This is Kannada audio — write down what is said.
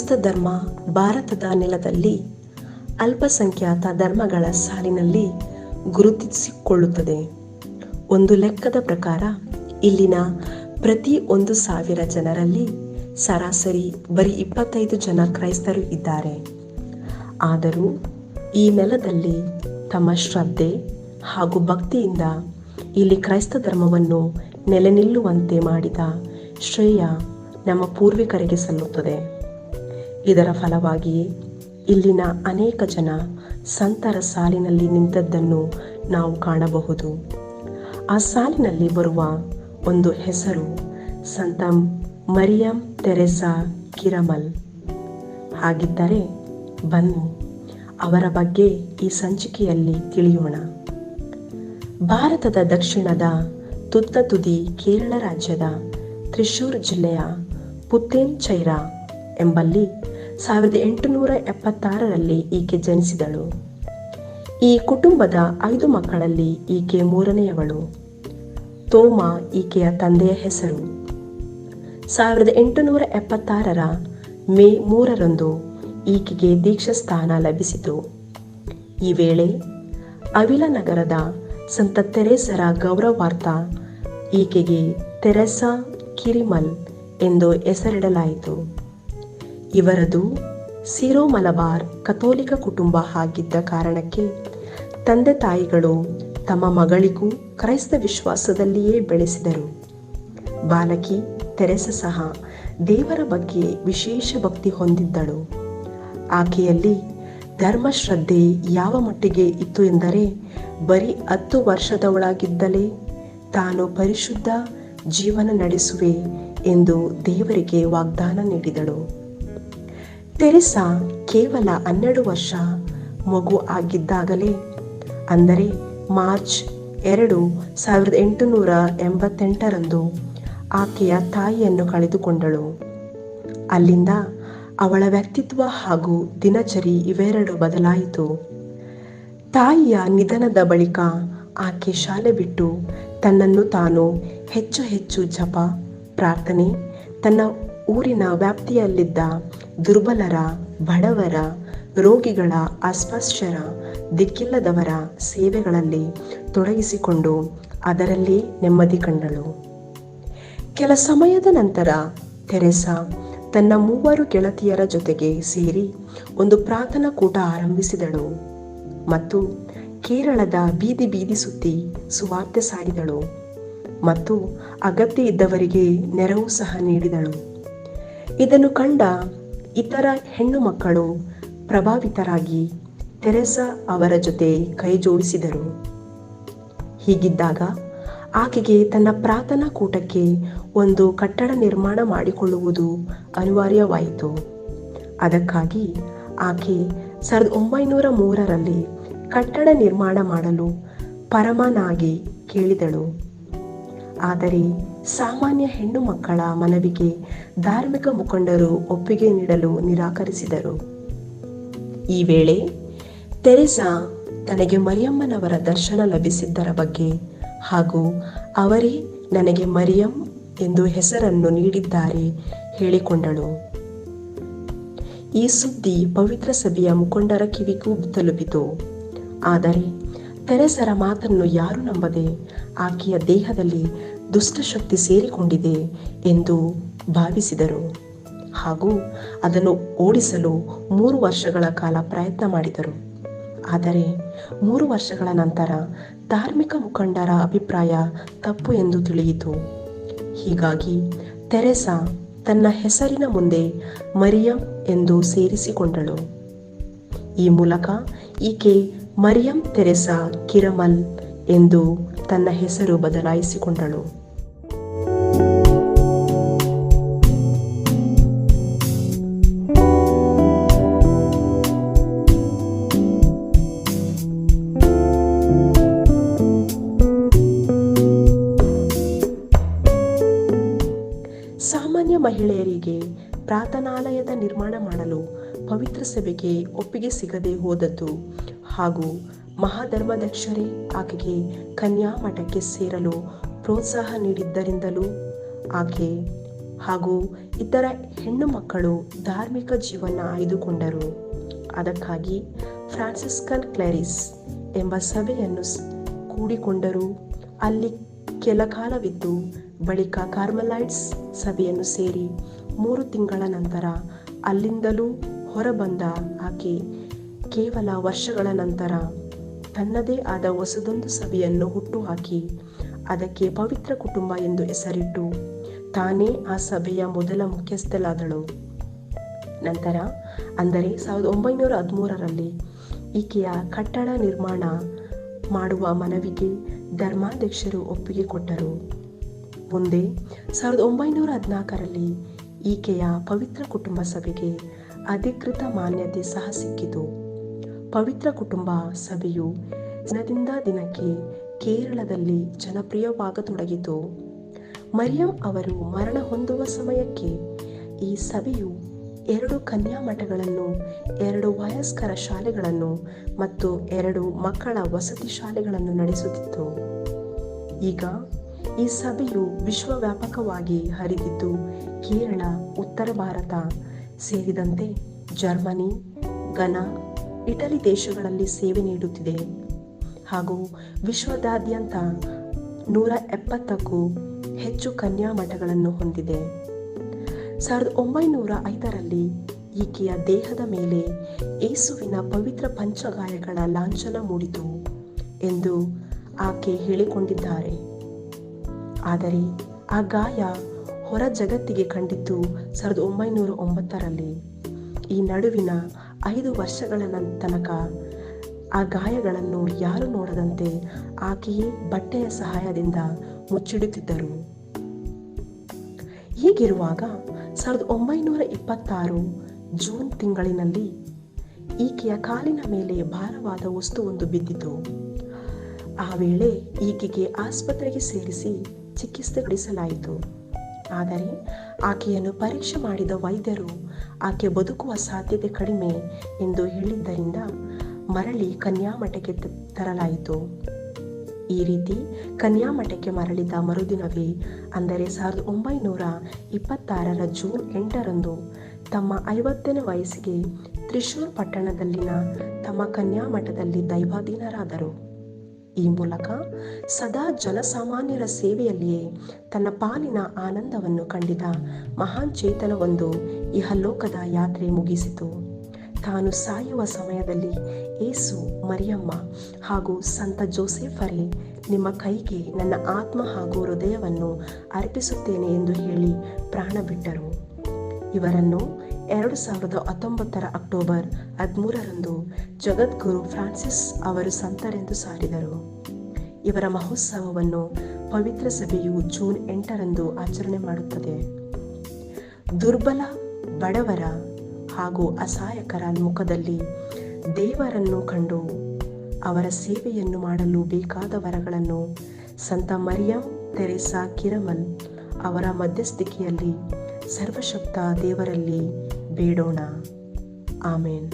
ಕ್ರೈಸ್ತ ಧರ್ಮ ಭಾರತದ ನೆಲದಲ್ಲಿ ಅಲ್ಪಸಂಖ್ಯಾತ ಧರ್ಮಗಳ ಸಾಲಿನಲ್ಲಿ ಗುರುತಿಸಿಕೊಳ್ಳುತ್ತದೆ. ಒಂದು ಲೆಕ್ಕದ ಪ್ರಕಾರ ಇಲ್ಲಿನ ಪ್ರತಿ ಒಂದು ಸಾವಿರ ಜನರಲ್ಲಿ ಸರಾಸರಿ ಬರೀ ಇಪ್ಪತ್ತೈದು ಜನ ಕ್ರೈಸ್ತರು ಇದ್ದಾರೆ. ಆದರೂ ಈ ನೆಲದಲ್ಲಿ ತಮ್ಮ ಶ್ರದ್ಧೆ ಹಾಗೂ ಭಕ್ತಿಯಿಂದ ಇಲ್ಲಿ ಕ್ರೈಸ್ತ ಧರ್ಮವನ್ನು ನೆಲೆ ಮಾಡಿದ ಶ್ರೇಯ ನಮ್ಮ ಪೂರ್ವಿಕರಿಗೆ ಸಲ್ಲುತ್ತದೆ. ಇದರ ಫಲವಾಗಿಯೇ ಇಲ್ಲಿನ ಅನೇಕ ಜನ ಸಂತರ ಸಾಲಿನಲ್ಲಿ ನಿಂತದ್ದನ್ನು ನಾವು ಕಾಣಬಹುದು. ಆ ಸಾಲಿನಲ್ಲಿ ಬರುವ ಒಂದು ಹೆಸರು ಸಂತ ಮರಿಯಂ ತೆರೆಸಾ ಕಿರಮಲ್. ಹಾಗಿದ್ದರೆ ಬನ್ನಿ, ಅವರ ಬಗ್ಗೆ ಈ ಸಂಚಿಕೆಯಲ್ಲಿ ತಿಳಿಯೋಣ. ಭಾರತದ ದಕ್ಷಿಣದ ತುತ್ತ ತುದಿ ಕೇರಳ ರಾಜ್ಯದ ತ್ರಿಶೂರ್ ಜಿಲ್ಲೆಯ ಪುತ್ತೇನ್ ಚೈರಾ ಎಂಬಲ್ಲಿ ಸಾವಿರದ ಎಂಟುನೂರ ಎಪ್ಪತ್ತಾರರಲ್ಲಿ ಈಕೆ ಜನಿಸಿದಳು. ಈ ಕುಟುಂಬದ ಐದು ಮಕ್ಕಳಲ್ಲಿ ಈಕೆ ಮೂರನೆಯವಳು. ತೋಮ ಈಕೆಯ ತಂದೆಯ ಹೆಸರು. ಸಾವಿರದ ಎಂಟುನೂರ ಎಪ್ಪತ್ತಾರರ ಮೇ ಮೂರರಂದು ಈಕೆಗೆ ದೀಕ್ಷಾಸ್ಥಾನ ಲಭಿಸಿತು. ಈ ವೇಳೆ ಅವಿಲ ನಗರದ ಸಂತ ತೆರೇಸರ ಗೌರವಾರ್ಥ ಈಕೆಗೆ ತೆರೆಸಾ ಕಿರಿಮಲ್ ಎಂದು ಹೆಸರಿಡಲಾಯಿತು. ಇವರದು ಸಿರೋ ಮಲಬಾರ್ ಕಥೋಲಿಕ ಕುಟುಂಬ ಆಗಿದ್ದ ಕಾರಣಕ್ಕೆ ತಂದೆ ತಾಯಿಗಳು ತಮ್ಮ ಮಗಳಿಗೂ ಕ್ರೈಸ್ತ ವಿಶ್ವಾಸದಲ್ಲಿಯೇ ಬೆಳೆಸಿದರು. ಬಾಲಕಿ ತೆರೆಸ ಸಹ ದೇವರ ಬಗ್ಗೆ ವಿಶೇಷ ಭಕ್ತಿ ಹೊಂದಿದ್ದಳು. ಆಕೆಯಲ್ಲಿ ಧರ್ಮಶ್ರದ್ಧೆ ಯಾವ ಮಟ್ಟಿಗೆ ಇತ್ತು ಎಂದರೆ ಬರೀ ಹತ್ತು ವರ್ಷದವಳಾಗಿದ್ದಲೇ ತಾನು ಪರಿಶುದ್ಧ ಜೀವನ ನಡೆಸುವೆ ಎಂದು ದೇವರಿಗೆ ವಾಗ್ದಾನ ನೀಡಿದಳು. ತೆರೆಸಾ ಕೇವಲ ಹನ್ನೆರಡು ವರ್ಷ ಮಗು ಆಗಿದ್ದಾಗಲೇ. ಅಂದರೆ ಮಾರ್ಚ್ ಎರಡು ಸಾವಿರದ ಎಂಟುನೂರ ಎಂಬತ್ತೆಂಟರಂದು ಆಕೆಯ ತಾಯಿಯನ್ನು ಕಳೆದುಕೊಂಡಳು. ಅಲ್ಲಿಂದ ಅವಳ ವ್ಯಕ್ತಿತ್ವ ಹಾಗೂ ದಿನಚರಿ ಇವೆರಡು ಬದಲಾಯಿತು. ತಾಯಿಯ ನಿಧನದ ಬಳಿಕ ಆಕೆ ಶಾಲೆ ಬಿಟ್ಟು ತನ್ನನ್ನು ತಾನು ಹೆಚ್ಚು ಹೆಚ್ಚು ಜಪ, ಪ್ರಾರ್ಥನೆ, ತನ್ನ ಊರಿನ ವ್ಯಾಪ್ತಿಯಲ್ಲಿದ್ದ ದುರ್ಬಲರ, ಬಡವರ, ರೋಗಿಗಳ ಅಸ್ಪಶ್ಯರ ದಿಕ್ಕಿಲ್ಲದವರ ಸೇವೆಗಳಲ್ಲಿ ತೊಡಗಿಸಿಕೊಂಡು ಅದರಲ್ಲಿ ನೆಮ್ಮದಿ ಕಂಡಳು. ಕೆಲ ಸಮಯದ ನಂತರ ತೆರೆಸಾ ತನ್ನ ಮೂವರು ಗೆಳತಿಯರ ಜೊತೆಗೆ ಸೇರಿ ಒಂದು ಪ್ರಾರ್ಥನಾ ಕೂಟ ಆರಂಭಿಸಿದಳು ಮತ್ತು ಕೇರಳದ ಬೀದಿ ಬೀದಿ ಸುತ್ತಿ ಸುವಾರ್ತೆ ಸಾರಿದಳು ಮತ್ತು ಅಗತ್ಯ ಇದ್ದವರಿಗೆ ನೆರವು ಸಹ ನೀಡಿದಳು. ಇದನ್ನು ಕಂಡ ಇತರ ಹೆಣ್ಣು ಮಕ್ಕಳು ಪ್ರಭಾವಿತರಾಗಿ ತೆರೆಸಾ ಅವರ ಜೊತೆ ಕೈಜೋಡಿಸಿದರು ಹೀಗಿದ್ದಾಗ ಆಕೆಗೆ ತನ್ನ ಪ್ರಾರ್ಥನಾ ಕೂಟಕ್ಕೆ ಒಂದು ಕಟ್ಟಡ ನಿರ್ಮಾಣ ಮಾಡಿಕೊಳ್ಳುವುದು ಅನಿವಾರ್ಯವಾಯಿತು. ಅದಕ್ಕಾಗಿ ಆಕೆ ಸಾವಿರದ ಒಂಬೈನೂರ ಮೂರರಲ್ಲಿ ಕಟ್ಟಡ ನಿರ್ಮಾಣ ಮಾಡಲು ಪರಮನಾಗಿ ಕೇಳಿದಳು. ಆದರೆ ಸಾಮಾನ್ಯ ಹೆಣ್ಣು ಮಕ್ಕಳ ಮನವಿಗೆ ಧಾರ್ಮಿಕ ಮುಖಂಡರು ಒಪ್ಪಿಗೆ ನೀಡಲು ನಿರಾಕರಿಸಿದರು. ಈ ವೇಳೆ ತೆರೆಸಾ ತನಗೆ ಮರಿಯಮ್ಮನವರ ದರ್ಶನ ಲಭಿಸಿದ್ದರ ಬಗ್ಗೆ ಹಾಗೂ ಅವರೇ ನನಗೆ ಮರಿಯಂ ಎಂದು ಹೆಸರನ್ನು ನೀಡಿದ್ದಾರೆ ಹೇಳಿಕೊಂಡಳು. ಈ ಸುದ್ದಿ ಪವಿತ್ರ ಸಭೆಯ ಮುಖಂಡರ ಕಿವಿಗೂ ತಲುಪಿತು. ಆದರೆ ತೆರೆಸರ ಮಾತನ್ನು ಯಾರು ನಂಬದೆ ಆಕೆಯ ದೇಹದಲ್ಲಿ ದುಷ್ಟಶಕ್ತಿ ಸೇರಿಕೊಂಡಿದೆ ಎಂದು ಭಾವಿಸಿದರು. ಹಾಗೂ ಅದನ್ನು ಓಡಿಸಲು ಮೂರು ವರ್ಷಗಳ ಕಾಲ ಪ್ರಯತ್ನ ಮಾಡಿದರು. ಆದರೆ ಮೂರು ವರ್ಷಗಳ ನಂತರ ಧಾರ್ಮಿಕ ಮುಖಂಡರ ಅಭಿಪ್ರಾಯ ತಪ್ಪು ಎಂದು ತಿಳಿಯಿತು. ಹೀಗಾಗಿ ತೆರೆಸಾ ತನ್ನ ಹೆಸರಿನ ಮುಂದೆ ಮರಿಯಂ ಎಂದು ಸೇರಿಸಿಕೊಂಡಳು. ಈ ಮೂಲಕ ಈಕೆ ಮರಿಯಂ ತೆರೆಸಾ ಕಿರಮಲ್ ಎಂದು ತನ್ನ ಹೆಸರು ಬದಲಾಯಿಸಿಕೊಂಡಳು. ಸಾಮಾನ್ಯ ಮಹಿಳೆಯರಿಗೆ ಪ್ರಾರ್ಥನಾಲಯದ ನಿರ್ಮಾಣ ಮಾಡಲು ಪವಿತ್ರ ಸಭೆಗೆ ಒಪ್ಪಿಗೆ ಸಿಗದೆ ಹೋದದ್ದು ಹಾಗೂ ಮಹಾಧರ್ಮಾಧ್ಯಕ್ಷರೇ ಆಕೆಗೆ ಕನ್ಯಾ ಮಠಕ್ಕೆ ಸೇರಲು ಪ್ರೋತ್ಸಾಹ ನೀಡಿದ್ದರಿಂದಲೂ ಆಕೆ ಹಾಗೂ ಇತರ ಹೆಣ್ಣು ಮಕ್ಕಳು ಧಾರ್ಮಿಕ ಜೀವನ ಆಯ್ದುಕೊಂಡರು. ಅದಕ್ಕಾಗಿ ಫ್ರಾನ್ಸಿಸ್ಕನ್ ಕ್ಲೆರಿಸ್ ಎಂಬ ಸಭೆಯನ್ನು ಕೂಡಿಕೊಂಡರು. ಅಲ್ಲಿ ಕೆಲ ಕಾಲವಿದ್ದು ಬಳಿಕ ಕಾರ್ಮಲೈಟ್ಸ್ ಸಭೆಯನ್ನು ಸೇರಿ ಮೂರು ತಿಂಗಳ ನಂತರ ಅಲ್ಲಿಂದಲೂ ಹೊರಬಂದ ಆಕೆ ಕೇವಲ ವರ್ಷಗಳ ನಂತರ ತನ್ನದೇ ಆದ ಹೊಸದೊಂದು ಸಭೆಯನ್ನು ಹುಟ್ಟುಹಾಕಿ ಅದಕ್ಕೆ ಪವಿತ್ರ ಕುಟುಂಬ ಎಂದು ಹೆಸರಿಟ್ಟು ತಾನೇ ಆ ಸಭೆಯ ಮೊದಲ ಮುಖ್ಯಸ್ಥಳಾದಳು. ನಂತರ ಅಂದರೆ ಸಾವಿರದ ಒಂಬೈನೂರ ಹದಿಮೂರರಲ್ಲಿ ಈಕೆಯ ಕಟ್ಟಡ ನಿರ್ಮಾಣ ಮಾಡುವ ಮನವಿಗೆ ಧರ್ಮಾಧ್ಯಕ್ಷರು ಒಪ್ಪಿಗೆ ಕೊಟ್ಟರು. ಮುಂದೆ ಸಾವಿರದ ಒಂಬೈನೂರ ಹದಿನಾಲ್ಕರಲ್ಲಿ ಈಕೆಯ ಪವಿತ್ರ ಕುಟುಂಬ ಸಭೆಗೆ ಅಧಿಕೃತ ಮಾನ್ಯತೆ ಸಹ ಸಿಕ್ಕಿತು. ಪವಿತ್ರ ಕುಟುಂಬ ಸಭೆಯು ದಿನದಿಂದ ದಿನಕ್ಕೆ ಕೇರಳದಲ್ಲಿ ಜನಪ್ರಿಯವಾಗತೊಡಗಿತು. ಮರಿಯಂ ಅವರು ಮರಣ ಹೊಂದುವ ಸಮಯಕ್ಕೆ ಈ ಸಭೆಯು ಎರಡು ಕನ್ಯಾ ಮಠಗಳನ್ನು ಎರಡು ವಯಸ್ಕರ ಶಾಲೆಗಳನ್ನು ಮತ್ತು ಎರಡು ಮಕ್ಕಳ ವಸತಿ ಶಾಲೆಗಳನ್ನು ನಡೆಸುತ್ತಿತ್ತು. ಈಗ ಈ ಸಭೆಯು ವಿಶ್ವವ್ಯಾಪಕವಾಗಿ ಹರಿದಿದ್ದು ಕೇರಳ, ಉತ್ತರ ಭಾರತ ಸೇರಿದಂತೆ ಜರ್ಮನಿ, ಘನ ಇಟಲಿ ದೇಶಗಳಲ್ಲಿ ಸೇವೆ ನೀಡುತ್ತಿದೆ. ಹಾಗೂ ವಿಶ್ವದಾದ್ಯಂತ ನೂರ ಎಪ್ಪತ್ತಕ್ಕೂ ಹೆಚ್ಚು ಕನ್ಯಾ ಮಠಗಳನ್ನು ಹೊಂದಿದೆ. ಸಾವಿರದ ಒಂಬೈನೂರ ಐದರಲ್ಲಿ ಈಕೆಯ ದೇಹದ ಮೇಲೆ ಏಸುವಿನ ಪವಿತ್ರ ಪಂಚಗಾಯಗಳ ಲಾಂಛನ ಮೂಡಿತು ಎಂದು ಆಕೆ ಹೇಳಿಕೊಂಡಿದ್ದಾರೆ. ಆದರೆ ಆ ಗಾಯ ಹೊರ ಜಗತ್ತಿಗೆ ಕಂಡಿದ್ದು ಸಾವಿರದ ಒಂಬೈನೂರ ಒಂಬತ್ತರಲ್ಲಿ. ಈ ನಡುವಿನ ಐದು ವರ್ಷಗಳ ತನಕ ಆ ಗಾಯಗಳನ್ನು ಯಾರು ನೋಡದಂತೆ ಆಕೆಯೇ ಬಟ್ಟೆಯ ಸಹಾಯದಿಂದ ಮುಚ್ಚಿಡುತ್ತಿದ್ದರು. ಹೀಗಿರುವಾಗ ಸಾವಿರದ ಒಂಬೈನೂರ ಇಪ್ಪತ್ತಾರು ಜೂನ್ ತಿಂಗಳಿನಲ್ಲಿ ಈಕೆಯ ಕಾಲಿನ ಮೇಲೆ ಭಾರವಾದ ವಸ್ತುವೊಂದು ಬಿದ್ದಿತು. ಆ ವೇಳೆ ಈಕೆಗೆ ಆಸ್ಪತ್ರೆಗೆ ಸೇರಿಸಿ ಚಿಕಿತ್ಸೆ ಕೊಡಿಸಲಾಯಿತು. ಆದರೆ ಆಕೆಯನ್ನು ಪರೀಕ್ಷೆ ಮಾಡಿದ ವೈದ್ಯರು, ಆಕೆ ಬದುಕುವ ಸಾಧ್ಯತೆ ಕಡಿಮೆ ಎಂದು ಹೇಳಿದ್ದರಿಂದ ಮರಳಿ ಕನ್ಯಾಮಠಕ್ಕೆ ತರಲಾಯಿತು. ಈ ರೀತಿ ಕನ್ಯಾಮಠಕ್ಕೆ ಮರಳಿದ ಮರುದಿನವೇ ಅಂದರೆ ಸಾವಿರದ ಒಂಬೈನೂರ ಇಪ್ಪತ್ತಾರರ ಜೂನ್ ಎಂಟರಂದು ತಮ್ಮ ಐವತ್ತನೇ ವಯಸ್ಸಿಗೆ ತ್ರಿಶೂರ್ ಪಟ್ಟಣದಲ್ಲಿನ ತಮ್ಮ ಕನ್ಯಾಮಠದಲ್ಲಿ ದೈವಾಧೀನರಾದರು. ಈ ಮೂಲಕ ಸದಾ ಜನಸಾಮಾನ್ಯರ ಸೇವೆಯಲ್ಲಿಯೇ ತನ್ನ ಪಾಲಿನ ಆನಂದವನ್ನು ಕಂಡಿದ ಮಹಾನ್ ಚೇತನವೊಂದು ಇಹಲೋಕದ ಯಾತ್ರೆ ಮುಗಿಸಿತು. ತಾನು ಸಾಯುವ ಸಮಯದಲ್ಲಿ ಏಸು, ಮರಿಯಮ್ಮ ಹಾಗೂ ಸಂತ ಜೋಸೆಫರೇ ನಿಮ್ಮ ಕೈಗೆ ನನ್ನ ಆತ್ಮ ಹಾಗೂ ಹೃದಯವನ್ನು ಅರ್ಪಿಸುತ್ತೇನೆ ಎಂದು ಹೇಳಿ ಪ್ರಾಣ ಬಿಟ್ಟರು ಇವರನ್ನು ಎರಡು ಸಾವಿರದ ಹತ್ತೊಂಬತ್ತರ ಅಕ್ಟೋಬರ್ ಹದಿಮೂರರಂದು ಜಗದ್ಗುರು ಫ್ರಾನ್ಸಿಸ್ ಅವರು ಸಂತರೆಂದು ಸಾರಿದರು. ಇವರ ಮಹೋತ್ಸವವನ್ನು ಪವಿತ್ರ ಸಭೆಯು ಜೂನ್ ಎಂಟರಂದು ಆಚರಣೆ ಮಾಡುತ್ತದೆ. ದುರ್ಬಲ ಬಡವರ ಹಾಗೂ ಅಸಹಾಯಕರ ಮುಖದಲ್ಲಿ ದೇವರನ್ನು ಕಂಡು ಅವರ ಸೇವೆಯನ್ನು ಮಾಡಲು ಬೇಕಾದ ವರಗಳನ್ನು ಸಂತ ಮರಿಯಂ ತೆರೆಸಾ ಕಿರಮಲ್ ಅವರ ಮಧ್ಯಸ್ಥಿಕೆಯಲ್ಲಿ ಸರ್ವಶಕ್ತ ದೇವರಲ್ಲಿ ಬೇಡೋಣ. ಆಮೇನ್.